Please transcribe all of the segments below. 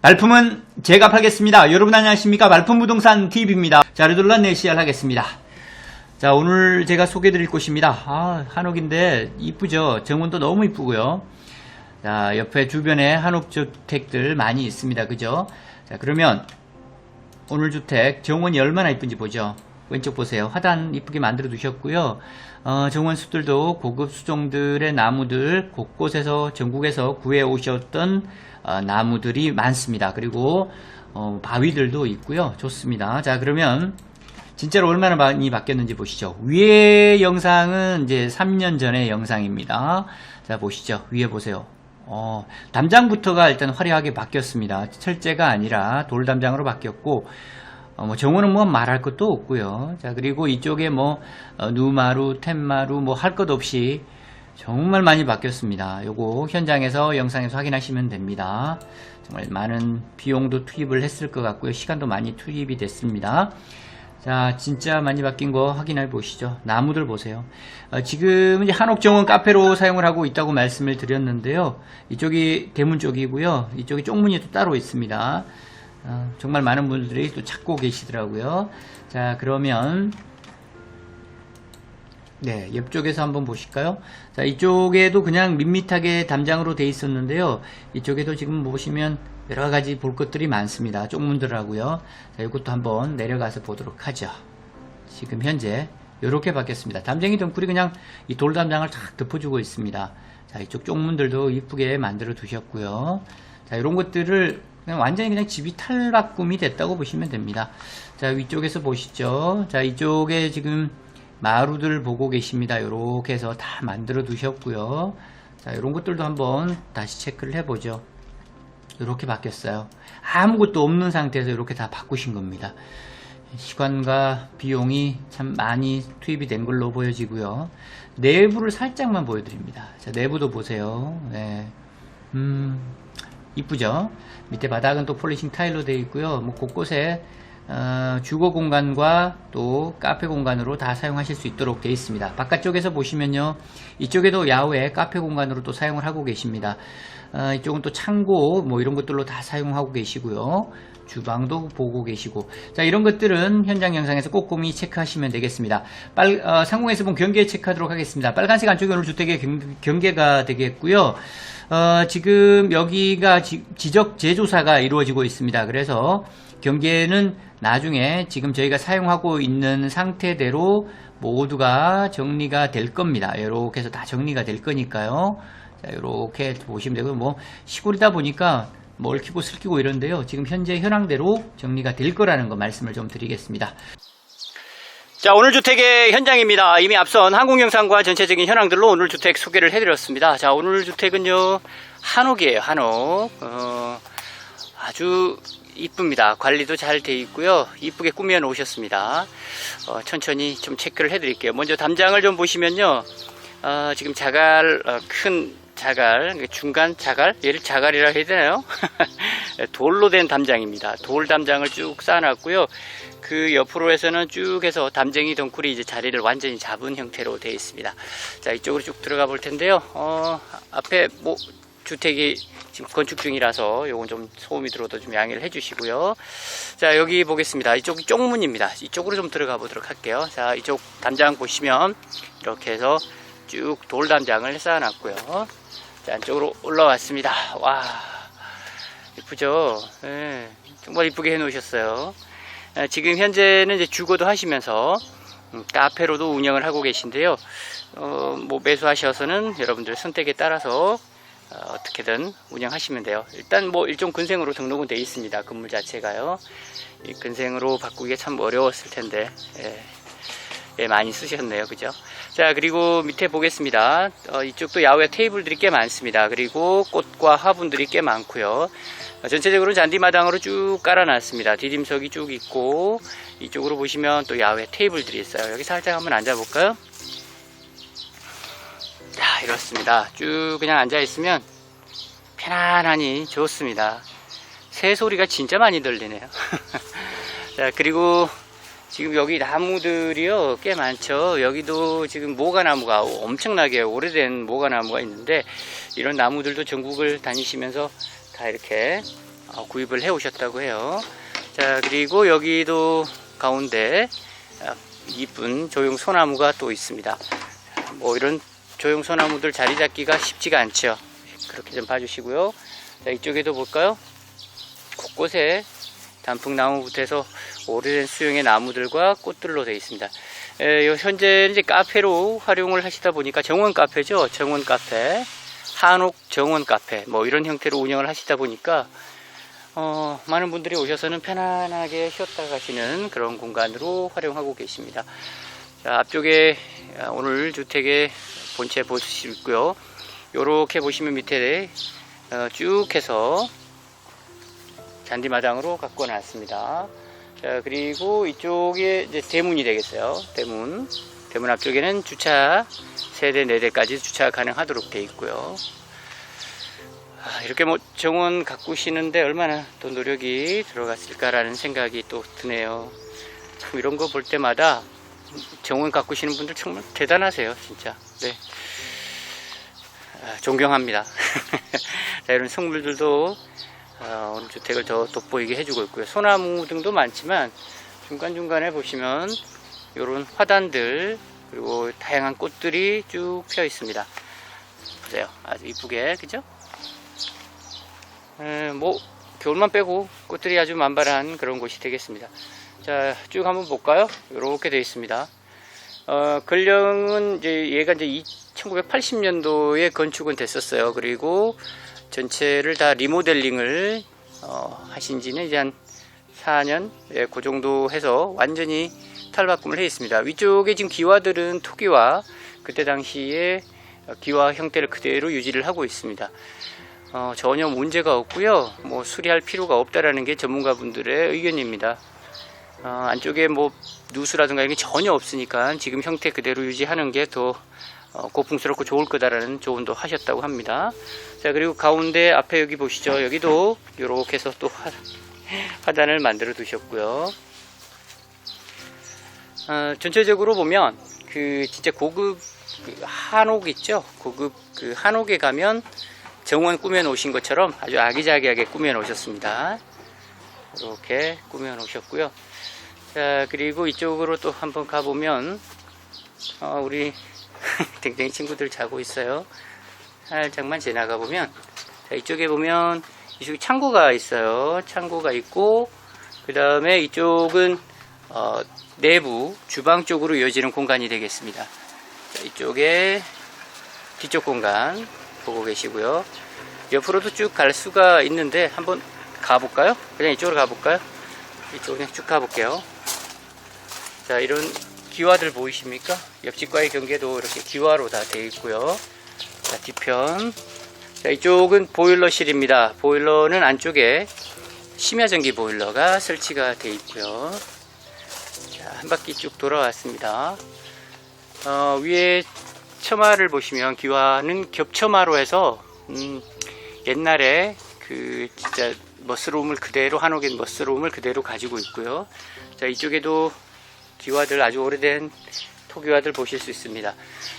말품은 제가 팔겠습니다. 여러분 안녕하십니까? 말품 부동산 TV입니다. 자, 르돌란 네시알 하겠습니다. 자, 오늘 제가 소개해 드릴 곳입니다. 아, 한옥인데 이쁘죠? 정원도 너무 이쁘고요. 자, 옆에 주변에 한옥 주택들 많이 있습니다. 그죠? 자, 그러면 오늘 주택 정원이 얼마나 이쁜지 보죠. 왼쪽 보세요. 화단 이쁘게 만들어 두셨고요. 어, 정원 숲들도 고급 수종들의 나무들 곳곳에서 전국에서 구해 오셨던 어, 나무들이 많습니다. 그리고 어, 바위들도 있고요. 좋습니다. 자, 그러면 진짜로 얼마나 많이 바뀌었는지 보시죠. 위에 영상은 이제 3년 전의 영상입니다. 자, 보시죠. 위에 보세요. 어, 담장부터가 일단 화려하게 바뀌었습니다. 철제가 아니라 돌 담장으로 바뀌었고, 어, 뭐 정원은 뭐 말할 것도 없고요. 자, 그리고 이쪽에 뭐 어, 누마루, 텐마루 뭐 할 것 없이 정말 많이 바뀌었습니다. 요거 현장에서 영상에서 확인하시면 됩니다. 정말 많은 비용도 투입을 했을 것 같고요. 시간도 많이 투입이 됐습니다. 자, 진짜 많이 바뀐 거 확인해 보시죠. 나무들 보세요. 어, 지금 이제 한옥정원 카페로 사용을 하고 있다고 말씀을 드렸는데요. 이쪽이 대문 쪽이고요. 이쪽이 쪽문이 또 따로 있습니다. 어, 정말 많은 분들이 또 찾고 계시더라고요. 자, 그러면 네, 옆쪽에서 한번 보실까요? 자, 이쪽에도 그냥 밋밋하게 담장으로 돼 있었는데요. 이쪽에도 지금 보시면 여러 가지 볼 것들이 많습니다. 쪽문들하고요. 자, 이것도 한번 내려가서 보도록 하죠. 지금 현재 이렇게 바뀌었습니다. 담쟁이 덩굴이 그냥 이 돌담장을 탁 덮어주고 있습니다. 자, 이쪽 쪽문들도 이쁘게 만들어 두셨고요. 자, 이런 것들을 그냥 완전히 그냥 집이 탈바꿈이 됐다고 보시면 됩니다. 자, 위쪽에서 보시죠. 자, 이쪽에 지금 마루들 보고 계십니다. 이렇게 해서 다 만들어 두셨고요. 자, 이런 것들도 한번 다시 체크를 해보죠. 이렇게 바뀌었어요. 아무것도 없는 상태에서 이렇게 다 바꾸신 겁니다. 시간과 비용이 참 많이 투입이 된 걸로 보여지고요. 내부를 살짝만 보여드립니다. 자, 내부도 보세요. 네. 음, 이쁘죠? 밑에 바닥은 또 폴리싱 타일로 되어 있고요. 뭐 곳곳에 어, 주거 공간과 또 카페 공간으로 다 사용하실 수 있도록 되어 있습니다. 바깥쪽에서 보시면요. 이쪽에도 야외 카페 공간으로 또 사용을 하고 계십니다. 어, 이쪽은 또 창고 뭐 이런 것들로 다 사용하고 계시고요. 주방도 보고 계시고 자 이런 것들은 현장 영상에서 꼼꼼히 체크하시면 되겠습니다. 빨, 어, 상공에서 본 경계 체크하도록 하겠습니다. 빨간색 안쪽이 오늘 주택의 경, 경계가 되겠고요. 어, 지금 여기가 지, 지적 재조사가 이루어지고 있습니다. 그래서 경계는 나중에 지금 저희가 사용하고 있는 상태대로 모두가 정리가 될 겁니다. 이렇게 해서 다 정리가 될 거니까요. 자, 이렇게 보시면 되고요. 뭐 시골이다 보니까 뭐 얽히고 슬키고 이런데요. 지금 현재 현황대로 정리가 될 거라는 거 말씀을 좀 드리겠습니다. 자, 오늘 주택의 현장입니다. 이미 앞선 항공 영상과 전체적인 현황들로 오늘 주택 소개를 해드렸습니다. 자, 오늘 주택은요, 한옥이에요, 한옥. 어, 아주 이쁩니다. 관리도 잘 돼 있고요. 이쁘게 꾸며 놓으셨습니다. 어, 천천히 좀 체크를 해드릴게요. 먼저 담장을 좀 보시면요, 어, 지금 자갈, 어, 큰 자갈, 중간 자갈, 얘를 자갈이라 해야 되나요? 돌로 된 담장입니다. 돌 담장을 쭉 쌓아놨고요. 그 옆으로 해서는 쭉 해서 담쟁이 덩굴이 이제 자리를 완전히 잡은 형태로 되어 있습니다. 자, 이쪽으로 쭉 들어가 볼 텐데요. 어, 앞에 뭐, 주택이 지금 건축 중이라서 요건 좀 소음이 들어도 좀 양해를 해 주시고요. 자, 여기 보겠습니다. 이쪽이 쪽문입니다. 이쪽으로 좀 들어가 보도록 할게요. 자, 이쪽 담장 보시면 이렇게 해서 쭉 돌 담장을 쌓아놨고요. 자, 안쪽으로 올라왔습니다. 와, 이쁘죠? 예, 정말 이쁘게 해놓으셨어요. 아, 지금 현재는 이제 주거도 하시면서 음, 카페로도 운영을 하고 계신데요. 어, 뭐 매수하셔서는 여러분들 선택에 따라서 어, 어떻게든 운영하시면 돼요. 일단 뭐 일종 근생으로 등록은 되어 있습니다. 건물 자체가요. 이 근생으로 바꾸기가 참 어려웠을 텐데 예, 예, 많이 쓰셨네요. 그죠? 자, 그리고 밑에 보겠습니다. 어, 이쪽도 야외 테이블들이 꽤 많습니다. 그리고 꽃과 화분들이 꽤 많고요. 어, 전체적으로 잔디마당으로 쭉 깔아놨습니다. 디딤석이 쭉 있고 이쪽으로 보시면 또 야외 테이블들이 있어요. 여기 살짝 한번 앉아볼까요? 자, 이렇습니다. 쭉 그냥 앉아있으면 편안하니 좋습니다. 새 소리가 진짜 많이 들리네요. 자, 그리고 지금 여기 나무들이요 꽤 많죠 여기도 지금 모가나무가 엄청나게 오래된 모가나무가 있는데 이런 나무들도 전국을 다니시면서 다 이렇게 어, 구입을 해 오셨다고 해요. 자, 그리고 여기도 가운데 아, 이쁜 조용 소나무가 또 있습니다. 뭐 이런 조용 소나무들 자리 잡기가 쉽지가 않죠. 그렇게 좀 봐주시고요. 자, 이쪽에도 볼까요? 곳곳에 단풍나무부터 해서 오래된 수용의 나무들과 꽃들로 되어 있습니다. 에, 요 현재 이제 카페로 활용을 하시다 보니까 정원 카페죠. 정원 카페. 한옥 정원 카페. 뭐 이런 형태로 운영을 하시다 보니까 어, 많은 분들이 오셔서는 편안하게 쉬었다 가시는 그런 공간으로 활용하고 계십니다. 자, 앞쪽에 아, 오늘 주택의 본체 보실 수 있고요. 요렇게 보시면 밑에 어, 쭉 해서 잔디마당으로 갖고 놨습니다. 자, 그리고 이쪽에 이제 대문이 되겠어요. 대문. 대문 앞쪽에는 주차 세대, 네 대까지 주차 가능하도록 되어 있고요. 아, 이렇게 뭐 정원 가꾸시는데 얼마나 또 노력이 들어갔을까라는 생각이 또 드네요. 참 이런 거 볼 때마다 정원 가꾸시는 분들 정말 대단하세요, 진짜. 네. 아, 존경합니다. 자, 이런 오늘 주택을 더 돋보이게 해주고 있고요. 소나무 등도 많지만 중간중간에 보시면 이런 화단들 그리고 다양한 꽃들이 쭉펴 있습니다. 보세요. 아주 이쁘게 그죠? 에, 뭐 겨울만 빼고 꽃들이 아주 만발한 그런 곳이 되겠습니다. 자, 쭉 한번 볼까요? 이렇게 되어 있습니다. 어, 근령은 이제 얘가 이제 1980년도에 건축은 됐었어요. 그리고 전체를 다 리모델링을 어, 하신 지는 이제 한 4년, 예, 그 정도 해서 완전히 탈바꿈을 해 있습니다. 위쪽에 지금 기와들은 토기와 그때 당시에 기와 형태를 그대로 유지를 하고 있습니다. 어, 전혀 문제가 없고요. 뭐 수리할 필요가 없다라는 게 전문가분들의 의견입니다. 어, 안쪽에 뭐 누수라든가 이런 게 전혀 없으니까 지금 형태 그대로 유지하는 게 더 어, 고풍스럽고 좋을 거다라는 조언도 하셨다고 합니다. 자 그리고 가운데 앞에 여기 보시죠. 여기도 이렇게 해서 또 화, 화단을 만들어 두셨고요. 어, 전체적으로 보면 그 진짜 고급 그 한옥 있죠. 고급 그 한옥에 가면 정원 꾸며 놓으신 것처럼 아주 아기자기하게 꾸며 놓으셨습니다. 이렇게 꾸며 놓으셨고요. 자 그리고 이쪽으로 또 한번 가보면 어, 우리 댕댕이 친구들 자고 있어요. 살짝만 지나가 보면 자, 이쪽에 보면 이쪽에 창고가 있어요. 창고가 있고 그 다음에 이쪽은 어, 내부 주방 쪽으로 이어지는 공간이 되겠습니다. 자, 이쪽에 뒤쪽 공간 보고 계시고요. 옆으로도 쭉 갈 수가 있는데 한번 가볼까요? 그냥 이쪽으로 가볼까요? 이쪽으로 그냥 쭉 가볼게요. 자, 이런 기와들 보이십니까? 옆집과의 경계도 이렇게 기와로 다 되어 있고요. 자, 뒤편. 자, 이쪽은 보일러실입니다. 보일러는 안쪽에 심야전기 보일러가 설치가 되어 있고요. 자, 한 바퀴 쭉 돌아왔습니다. 어, 위에 처마를 보시면 기와는 겹처마로 해서 음, 옛날에 그 진짜 머스룸을 그대로 한옥의 머스룸을 그대로 가지고 있고요. 자 이쪽에도 기와들 아주 오래된 토기와들 보실 수 있습니다.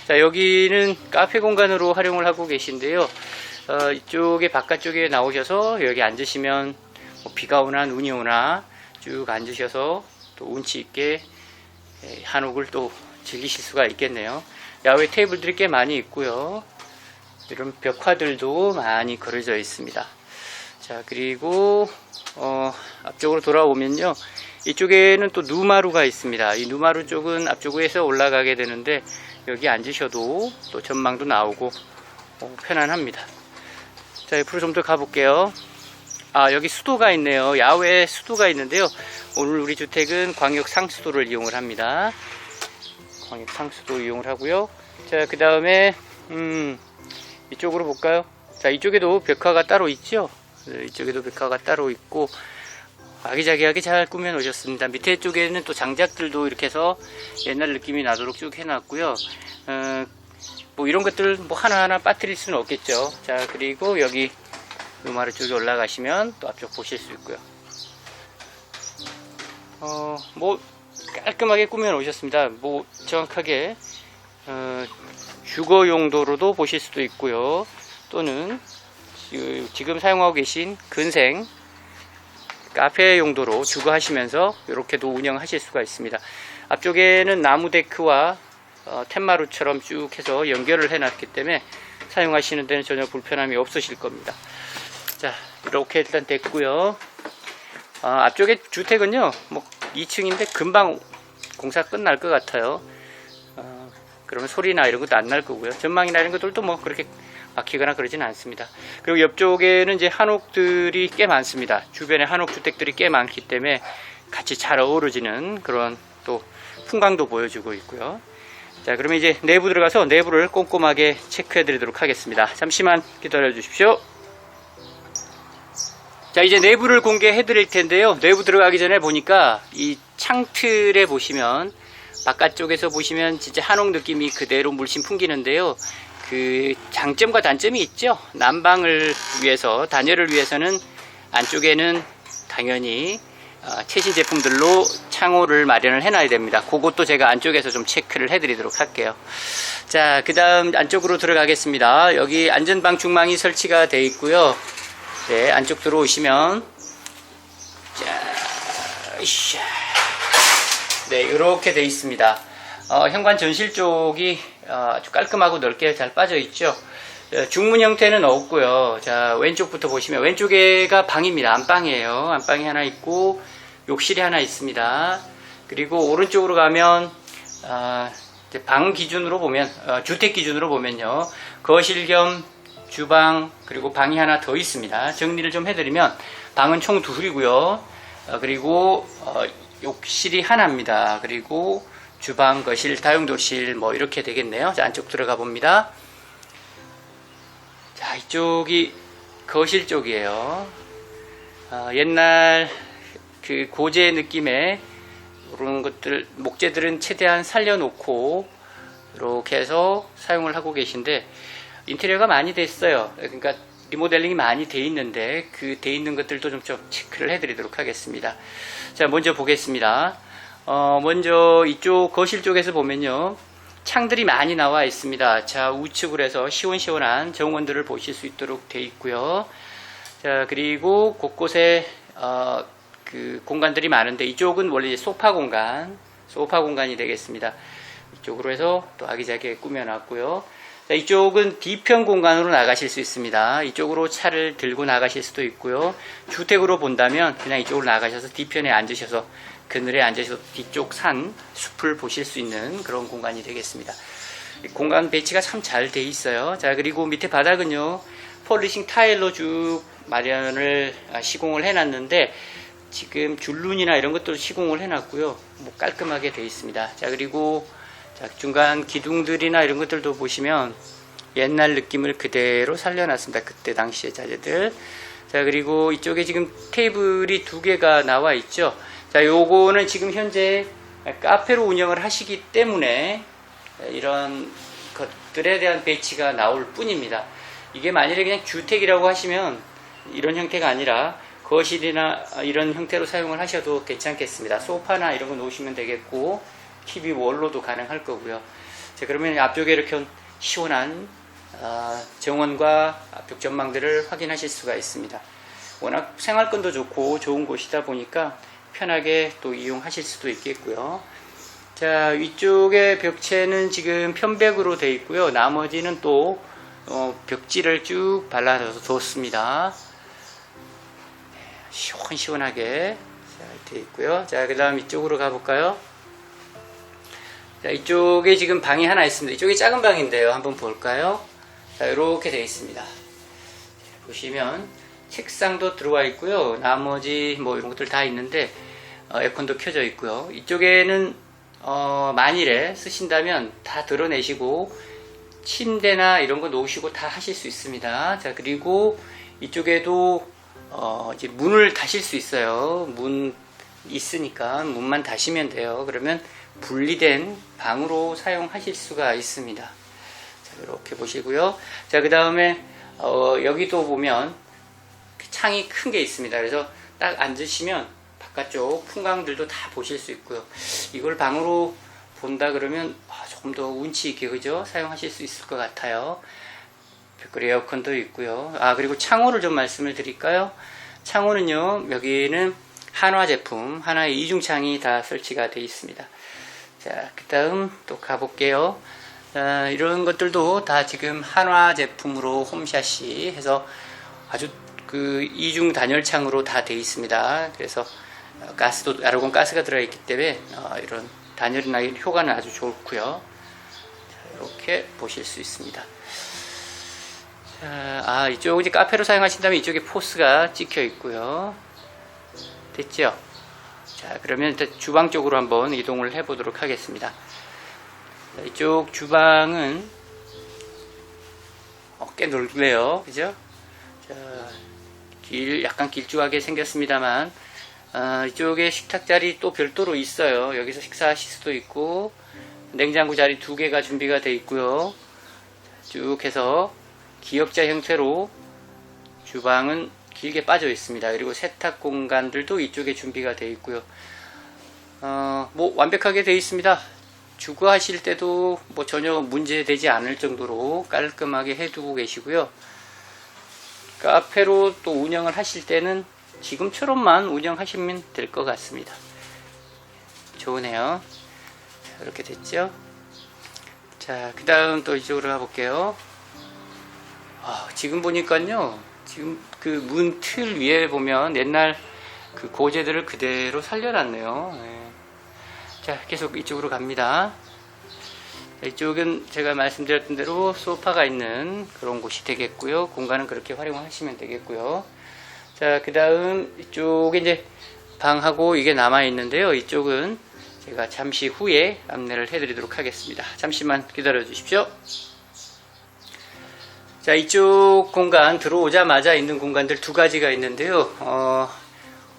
자 여기는 카페 공간으로 활용을 하고 계신데요. 어, 이쪽에 바깥쪽에 나오셔서 여기 앉으시면 뭐 비가 오나 눈이 오나 쭉 앉으셔서 또 운치 있게 예, 한옥을 또 즐기실 수가 있겠네요. 야외 테이블들이 꽤 많이 있고요. 이런 벽화들도 많이 그려져 있습니다. 자, 그리고 어, 앞쪽으로 돌아오면요. 이쪽에는 또 누마루가 있습니다. 이 누마루 쪽은 앞쪽에서 올라가게 되는데 여기 앉으셔도 또 전망도 나오고 어, 편안합니다. 자, 옆으로 좀 더 가볼게요. 아, 여기 수도가 있네요. 야외 수도가 있는데요. 오늘 우리 주택은 광역 상수도를 이용을 합니다. 광역 상수도 이용을 하고요. 자, 그 다음에 음, 이쪽으로 볼까요? 자, 이쪽에도 벽화가 따로 있죠? 네, 이쪽에도 벽화가 따로 있고, 아기자기하게 잘 꾸며 놓으셨습니다. 밑에 쪽에는 또 장작들도 이렇게 해서 옛날 느낌이 나도록 쭉 해놨고요. 어, 뭐 이런 것들 뭐 하나하나 빠뜨릴 수는 없겠죠. 자, 그리고 여기 요마르 쪽에 올라가시면 또 앞쪽 보실 수 있고요. 어, 뭐 깔끔하게 꾸며 놓으셨습니다. 뭐 정확하게 어, 주거 용도로도 보실 수도 있고요. 또는 지- 지금 사용하고 계신 근생 카페 용도로 주거하시면서 이렇게도 운영하실 수가 있습니다. 앞쪽에는 나무 데크와 어, 텐마루처럼 쭉 해서 연결을 해놨기 때문에 사용하시는 데는 전혀 불편함이 없으실 겁니다. 자, 이렇게 일단 됐고요. 어, 앞쪽에 주택은요, 뭐 2층인데 금방 공사 끝날 것 같아요. 어, 그러면 소리나 이런 것도 안 날 거고요. 전망이나 이런 것들도 뭐 그렇게 막히거나 그러진 않습니다. 그리고 옆쪽에는 이제 한옥들이 꽤 많습니다. 주변에 한옥 주택들이 꽤 많기 때문에 같이 잘 어우러지는 그런 또 풍광도 보여주고 있고요. 자, 그러면 이제 내부 들어가서 내부를 꼼꼼하게 체크해 드리도록 하겠습니다. 잠시만 기다려 주십시오. 자, 이제 내부를 공개해 드릴 텐데요. 내부 들어가기 전에 보니까 이 창틀에 보시면 바깥쪽에서 보시면 진짜 한옥 느낌이 그대로 물씬 풍기는데요. 그 장점과 단점이 있죠. 난방을 위해서, 단열을 위해서는 안쪽에는 당연히 어, 최신 제품들로 창호를 마련을 해놔야 됩니다. 그것도 제가 안쪽에서 좀 체크를 해드리도록 할게요. 자, 그 다음 안쪽으로 들어가겠습니다. 여기 안전방 중망이 설치가 되어 있고요. 네, 안쪽 들어오시면 자. 네, 이렇게 되어 있습니다. 어, 현관 전실 쪽이 어, 아주 깔끔하고 넓게 잘 빠져 있죠. 어, 중문 형태는 없고요. 자, 왼쪽부터 보시면 왼쪽에가 방입니다. 안방이에요. 안방이 하나 있고 욕실이 하나 있습니다. 그리고 오른쪽으로 가면 아, 방 기준으로 보면 어, 주택 기준으로 보면요. 거실 겸 주방 그리고 방이 하나 더 있습니다. 정리를 좀 해드리면 방은 총 둘이고요. 어, 그리고 어, 욕실이 하나입니다. 그리고 주방, 거실, 다용도실 뭐 이렇게 되겠네요. 자, 안쪽 들어가 봅니다. 자, 이쪽이 거실 쪽이에요. 어, 옛날 그 고제 느낌의 그런 것들 목재들은 최대한 살려놓고 이렇게 해서 사용을 하고 계신데 인테리어가 많이 됐어요. 그러니까 리모델링이 많이 돼 있는데 그 돼 있는 것들도 좀, 좀 체크를 해드리도록 하겠습니다. 자, 먼저 보겠습니다. 어, 먼저 이쪽 거실 쪽에서 보면요. 창들이 많이 나와 있습니다. 자, 우측으로 해서 시원시원한 정원들을 보실 수 있도록 돼 있고요. 자, 그리고 곳곳에 어, 그 공간들이 많은데 이쪽은 원래 소파 공간, 소파 공간이 되겠습니다. 이쪽으로 해서 또 아기자기하게 꾸며놨고요. 자, 이쪽은 뒤편 공간으로 나가실 수 있습니다. 이쪽으로 차를 들고 나가실 수도 있고요. 주택으로 본다면 그냥 이쪽으로 나가셔서 뒤편에 앉으셔서 그늘에 앉으셔서 뒤쪽 산, 숲을 보실 수 있는 그런 공간이 되겠습니다. 이 공간 배치가 참 잘 돼 있어요. 자, 그리고 밑에 바닥은요, 폴리싱 타일로 쭉 마련을, 아, 시공을 해놨는데, 지금 줄눈이나 이런 것도 시공을 해놨고요. 뭐 깔끔하게 돼 있습니다. 자, 그리고 자, 중간 기둥들이나 이런 것들도 보시면 옛날 느낌을 그대로 살려놨습니다. 그때 당시의 자재들. 자, 그리고 이쪽에 지금 테이블이 두 개가 나와 있죠. 자, 요거는 지금 현재 카페로 운영을 하시기 때문에 이런 것들에 대한 배치가 나올 뿐입니다. 이게 만일에 그냥 주택이라고 하시면 이런 형태가 아니라 거실이나 이런 형태로 사용을 하셔도 괜찮겠습니다. 소파나 이런 거 놓으시면 되겠고, TV 원로도 가능할 거고요. 자, 그러면 앞쪽에 이렇게 시원한 어, 정원과 앞쪽 전망들을 확인하실 수가 있습니다. 워낙 생활권도 좋고 좋은 곳이다 보니까 편하게 또 이용하실 수도 있겠고요. 자, 위쪽에 벽체는 지금 편백으로 되어 있고요. 나머지는 또 어, 벽지를 쭉 발라서 뒀습니다. 시원시원하게 잘 되어 있고요. 자, 그 다음 이쪽으로 가볼까요? 자, 이쪽에 지금 방이 하나 있습니다. 이쪽이 작은 방인데요. 한번 볼까요? 자, 이렇게 되어 있습니다. 보시면 책상도 들어와 있고요. 나머지 뭐 이런 것들 다 있는데 어, 에어컨도 켜져 있고요. 이쪽에는 어, 만일에 쓰신다면 다 드러내시고 침대나 이런 거 놓으시고 다 하실 수 있습니다. 자 그리고 이쪽에도 어, 이제 문을 닫을 수 있어요. 문 있으니까 문만 닫으면 돼요. 그러면 분리된 방으로 사용하실 수가 있습니다. 자, 이렇게 보시고요. 자, 그 다음에 어, 여기도 보면 창이 큰 게 있습니다. 그래서 딱 앉으시면 바깥쪽 풍광들도 다 보실 수 있고요. 이걸 방으로 본다 그러면 아, 조금 더 운치 있게 그죠? 사용하실 수 있을 것 같아요. 벽걸이 에어컨도 있고요. 아 그리고 창호를 좀 말씀을 드릴까요? 창호는요, 여기는 한화 제품, 하나의 이중창이 다 설치가 되어 있습니다. 자, 그 다음 또 가볼게요. 자, 이런 것들도 다 지금 한화 제품으로 홈샷이 해서 아주 그 이중 단열창으로 다 되어 있습니다. 그래서 어, 가스도 아르곤 가스가 들어있기 때문에 어, 이런 단열이나 효과는 아주 좋고요. 자, 이렇게 보실 수 있습니다. 자, 아 이쪽 이제 카페로 사용하신다면 이쪽에 포스가 찍혀 있고요. 됐죠? 자 그러면 일단 주방 쪽으로 한번 이동을 해 보도록 하겠습니다. 자, 이쪽 주방은 어, 꽤 넓네요, 그죠? 자, 길 약간 길쭉하게 생겼습니다만 아, 이쪽에 식탁 자리 또 별도로 있어요. 여기서 식사하실 수도 있고 냉장고 자리 두 개가 준비가 되어 있고요. 쭉 해서 기역자 형태로 주방은 길게 빠져 있습니다. 그리고 세탁 공간들도 이쪽에 준비가 되어 있고요. 어, 뭐 완벽하게 되어 있습니다. 주거하실 때도 뭐 전혀 문제되지 않을 정도로 깔끔하게 해두고 계시고요. 카페로 또 운영을 하실 때는 지금처럼만 운영하시면 될 것 같습니다. 좋으네요. 자, 이렇게 됐죠? 자, 그 다음 또 이쪽으로 가볼게요. 아, 지금 보니까요, 지금 그 문 틀 위에 보면 옛날 그 고제들을 그대로 살려놨네요. 네. 자, 계속 이쪽으로 갑니다. 자, 이쪽은 제가 말씀드렸던 대로 소파가 있는 그런 곳이 되겠고요. 공간은 그렇게 활용하시면 되겠고요. 자, 그 다음 이쪽에 이제 방하고 이게 남아 있는데요. 이쪽은 제가 잠시 후에 안내를 해드리도록 하겠습니다. 잠시만 기다려 주십시오. 자, 이쪽 공간 들어오자마자 있는 공간들 두 가지가 있는데요. 어,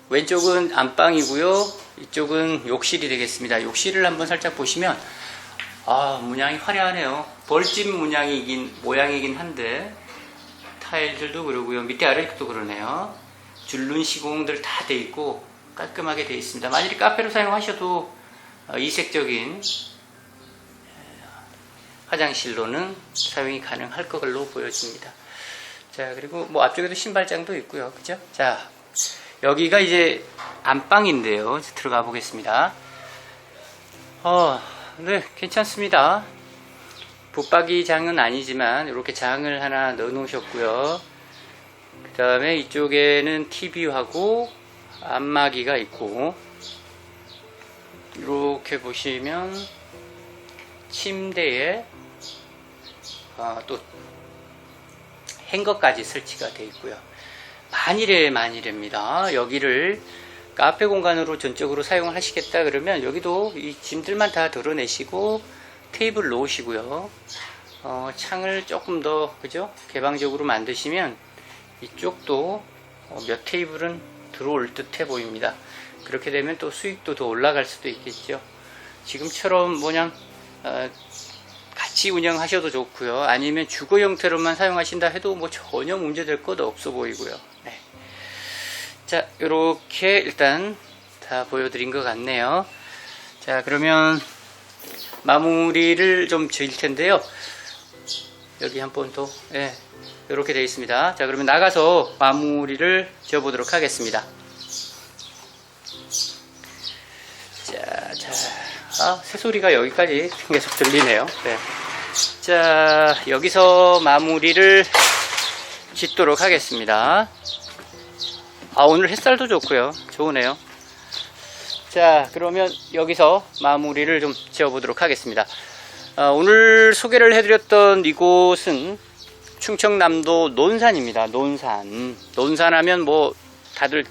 왼쪽은 안방이고요. 이쪽은 욕실이 되겠습니다. 욕실을 한번 살짝 보시면 아, 문양이 화려하네요. 벌집 문양이긴 모양이긴 한데 타일들도 그러고요. 밑에 아래도 그러네요. 줄눈 시공들 다 돼 있고 깔끔하게 돼 있습니다. 만일에 카페로 사용하셔도 어, 이색적인 화장실로는 사용이 가능할 걸로 보여집니다. 자, 그리고 뭐 앞쪽에도 신발장도 있고요. 그죠? 자, 여기가 이제 안방인데요. 들어가 보겠습니다. 어, 네, 괜찮습니다. 붙박이 장은 아니지만 이렇게 장을 하나 넣어 놓으셨고요. 그 다음에 이쪽에는 TV하고 안마기가 있고 이렇게 보시면 침대에 어, 또 행거까지 설치가 되어 있고요. 만일에 만일입니다. 여기를 카페 공간으로 전적으로 사용을 하시겠다 그러면 여기도 이 짐들만 다 덜어내시고 테이블 놓으시고요. 어, 창을 조금 더 그죠 개방적으로 만드시면 이쪽도 어, 몇 테이블은 들어올 듯해 보입니다. 그렇게 되면 또 수익도 더 올라갈 수도 있겠죠. 지금처럼 뭐냐 어, 같이 운영하셔도 좋고요. 아니면 주거 형태로만 사용하신다 해도 뭐 전혀 문제될 것 없어 보이고요. 네. 자, 이렇게 일단 다 보여드린 것 같네요. 자, 그러면 마무리를 좀 지을 텐데요. 여기 한 번 더, 예, 이렇게 되어 있습니다. 자, 그러면 나가서 마무리를 지어보도록 하겠습니다. 자, 자, 아, 새소리가 여기까지 계속 들리네요. 네. 자, 여기서 마무리를 짓도록 하겠습니다. 아, 오늘 햇살도 좋고요. 좋으네요. 자, 그러면 여기서 마무리를 좀 지어보도록 하겠습니다. 아, 오늘 소개를 해드렸던 이곳은 충청남도 논산입니다. 논산. 논산 하면 뭐 다들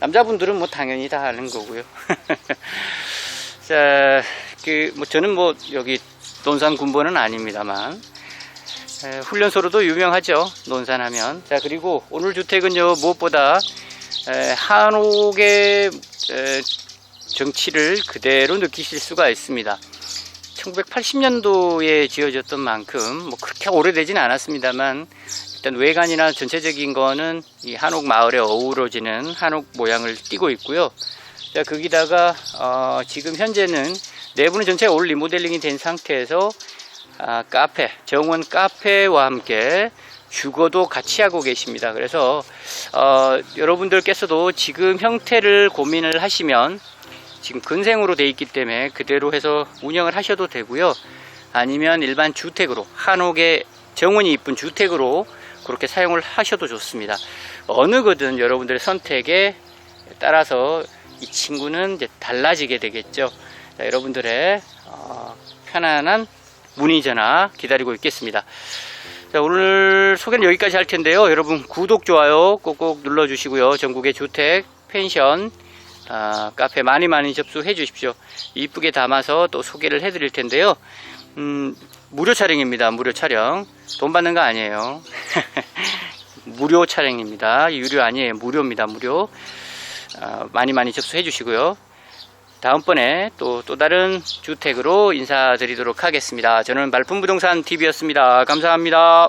남자분들은 뭐 당연히 다 아는 거고요. 자, 그, 뭐, 저는 뭐, 여기, 논산 군번은 아닙니다만, 에, 훈련소로도 유명하죠. 논산 하면. 자, 그리고 오늘 주택은요, 무엇보다, 에, 한옥의 에, 정치를 그대로 느끼실 수가 있습니다. 1980년도에 지어졌던 만큼, 뭐, 그렇게 오래되진 않았습니다만, 일단 외관이나 전체적인 거는 이 한옥 마을에 어우러지는 한옥 모양을 띠고 있고요. 자, 거기다가 어, 지금 현재는 내부는 전체가 올 리모델링이 된 상태에서 아, 카페, 정원 카페와 함께 주거도 같이 하고 계십니다. 그래서 어, 여러분들께서도 지금 형태를 고민을 하시면 지금 근생으로 돼 있기 때문에 그대로 해서 운영을 하셔도 되고요. 아니면 일반 주택으로 한옥의 정원이 이쁜 주택으로 그렇게 사용을 하셔도 좋습니다. 어느 거든 여러분들의 선택에 따라서 이 친구는 이제 달라지게 되겠죠. 자, 여러분들의 어, 편안한 문의 전화 기다리고 있겠습니다. 자, 오늘 소개는 여기까지 할 텐데요. 여러분 구독, 좋아요 꼭꼭 눌러주시고요. 전국의 주택, 펜션, 아, 카페 많이 많이 접수해 주십시오. 이쁘게 담아서 또 소개를 해 드릴 텐데요. 음, 무료 촬영입니다. 무료 촬영. 돈 받는 거 아니에요. 무료 촬영입니다. 유료 아니에요. 무료입니다. 무료. 아, 많이 많이 접수해 주시고요. 다음번에 또, 또 다른 주택으로 인사드리도록 하겠습니다. 저는 말품부동산 TV였습니다. 감사합니다.